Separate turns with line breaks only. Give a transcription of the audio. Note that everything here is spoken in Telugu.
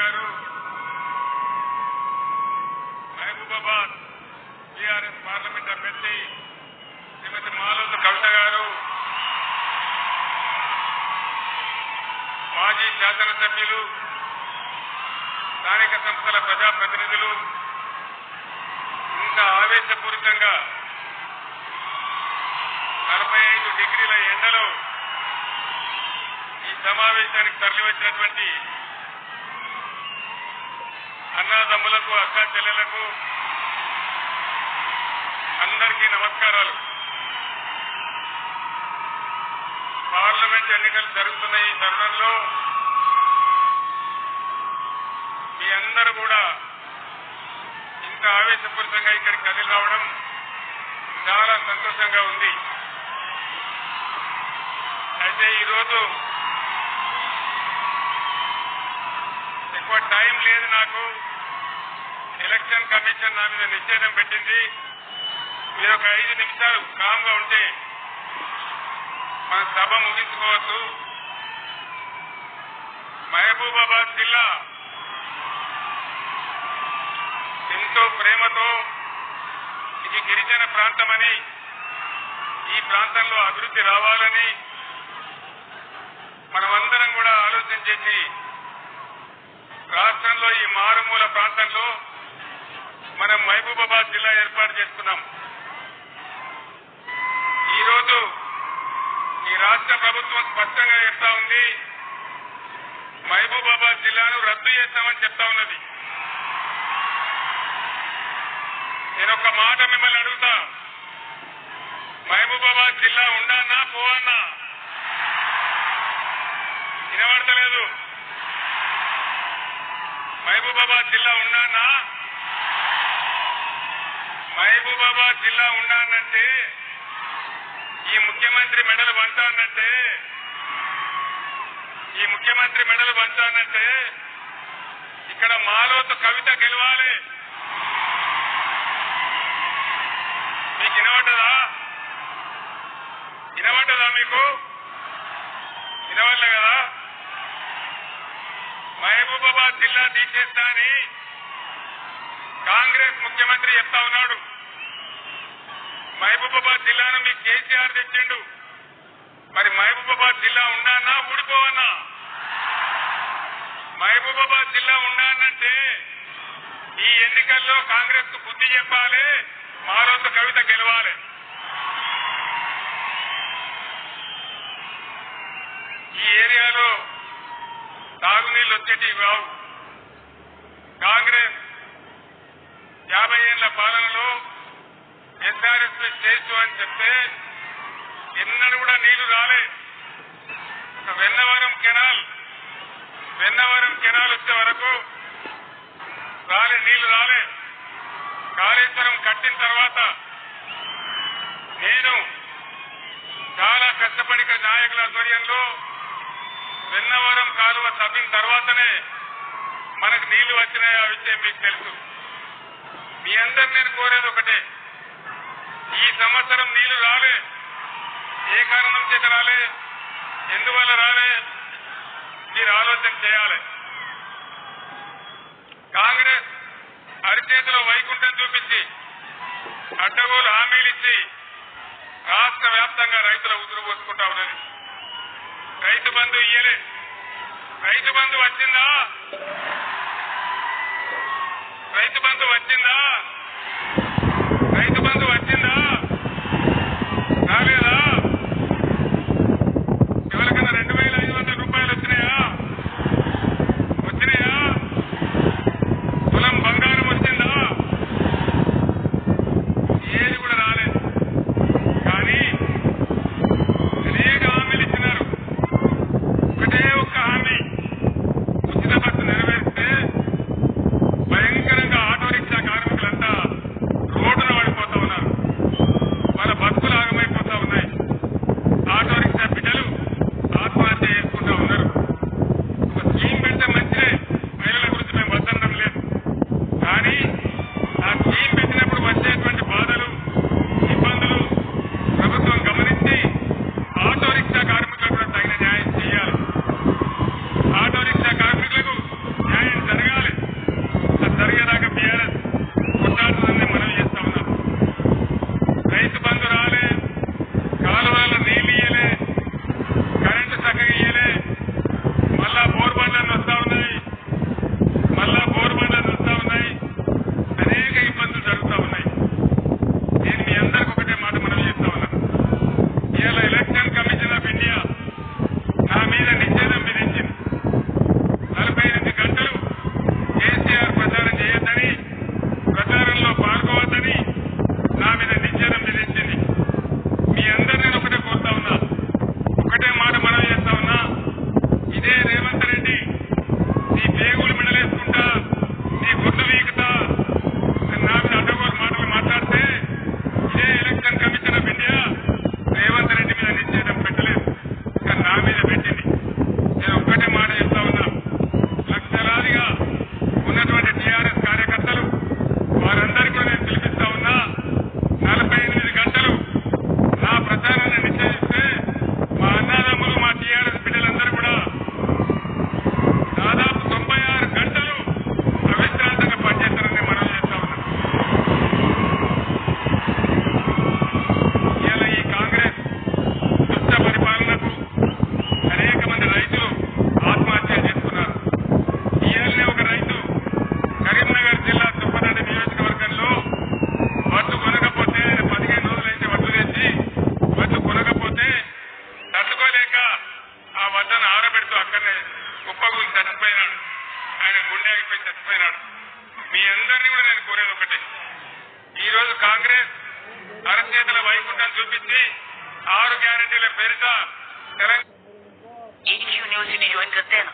గారు. మహబూబాబాద్ టీఆర్ఎస్ పార్లమెంట్ అభ్యర్థి శ్రీమతి మాలోతు కవిత గారు. మాజీ శాసనసభ్యులు స్థానిక సంస్థల ప్రజాప్రతినిధులు ఇంత ఆవేశపూరితంగా నలభై ఐదు డిగ్రీల ఎండలో ఈ సమావేశానికి తరలివచ్చినటువంటి అన్నదమ్ములకు అక్క చెల్లెలకు అందరికీ నమస్కారాలు. పార్లమెంట్ ఎన్నికలు జరుగుతున్న ఈ తరుణంలో మీ అందరూ కూడా ఇంత ఆవేశపూరితంగా ఇక్కడికి కదిలి రావడం చాలా సంతోషంగా ఉంది. అయితే ఈరోజు టైం లేదు నాకు. ఎలక్షన్ కమిషన్ నా మీద నిశ్చయం పెట్టింది. మీరు ఒక ఐదు నిమిషాలు కామ్గా ఉంటే మన సభ ముగించుకోవచ్చు. మహబూబాబాద్ జిల్లా ఎంతో ప్రేమతో ఇది గిరిజన ప్రాంతమని ఈ ప్రాంతంలో అభివృద్ధి రావాలని మనమందరం కూడా ఆలోచన చేసి ప్రాంతంలో ఈ మారుమూల ప్రాంతంలో మనం మహబూబాబాద్ జిల్లా ఏర్పాటు చేసుకున్నాం. ఈరోజు ఈ రాష్ట్ర ప్రభుత్వం స్పష్టంగా చెప్తా ఉంది మహబూబాబాద్ జిల్లాను రద్దు చేస్తామని చెప్తా ఉన్నది. నేను ఒక మాట మిమ్మల్ని అడుగుతా. మహబూబాబాద్ జిల్లా ఉండానా పోవన్నా మహబూబాబాద్ జిల్లా ఉన్నానా? మహబూబాబాద్ జిల్లా ఉన్నానంటే ఈ ముఖ్యమంత్రి మెడలు పంచానంటే ఈ ముఖ్యమంత్రి మెడలు పంచానంటే ఇక్కడ మాలోతు కవిత గెలవాలి. మీకు వినబడ్డదా? వినబడ్డదా మీకు? వినవల్ల కదా? మహబూబాబాద్ జిల్లా తీసేస్తా అని కాంగ్రెస్ ముఖ్యమంత్రి చెప్తా ఉన్నాడు. మహబూబాబాద్ జిల్లాను మీకు కేసీఆర్ తెచ్చిండు. మరి మహబూబాబాద్ జిల్లా ఉన్నానా ఊడిపోవన్నా? మహబూబాబాద్ జిల్లా ఉన్నానంటే ఈ ఎన్నికల్లో కాంగ్రెస్కు బుద్ధి చెప్పాలి మారోతు కవిత గెలవాలి ఈ ఏరియాలో తాగునీళ్ళు వచ్చేటివి కావు కాంగ్రెస్ యాభై ఏళ్ళ పాలనలో ఎస్ఆర్ఎస్ స్టేజ్ అని చెప్తే ఎన్నడూ కూడా నీళ్ళు రాలే. ఒక వెన్నవరం కెనాల్ వెన్నవరం కెనాల్ వచ్చే వరకు రాలే నీళ్ళు రాలే. కాళేశ్వరం కట్టిన తర్వాత నేను చాలా కష్టపడి నాయకుల ఆధ్వర్యంలో వెన్నవరం కాలువ తవ్విన తర్వాతనే మనకు నీళ్ళు వచ్చినాయి. ఆ విషయం మీకు తెలుసు. మీ అందరు నేను కోరేది ఒకటే. ఈ సంవత్సరం నీళ్ళు రాలే. ఏ కారణం చేత రాలే? ఎందువల్ల రాలే? మీరు ఆలోచన చేయాలి. కాంగ్రెస్ అరిచేతిలో వైకుంఠం చూపించి అడ్డగోలు హామీలు ఇచ్చి రాష్ట్ర వ్యాప్తంగా రైతుల ఉదురు పోసుకుంటా ఉన్నది. రైతు బంధు ఇయ్యలే. రైతు బంధు వచ్చిందా? రైతు బంధు వచ్చిందా? ఇంకా ఆ వడ్డను ఆరబెడుతూ అక్కడనే కుప్పగూలి చచ్చిపోయినాడు. ఆయన గుండె ఆగిపోయి చచ్చిపోయినాడు. మీ అందరినీ కూడా నేను కోరేది ఒకటి. ఈ రోజు కాంగ్రెస్ అరచేతల వైకుంఠం చూపించి ఆరు గ్యారంటీల పేరిట తెలంగాణ
ही यूनिवर्सिटी ने ज्वाइन करते हैं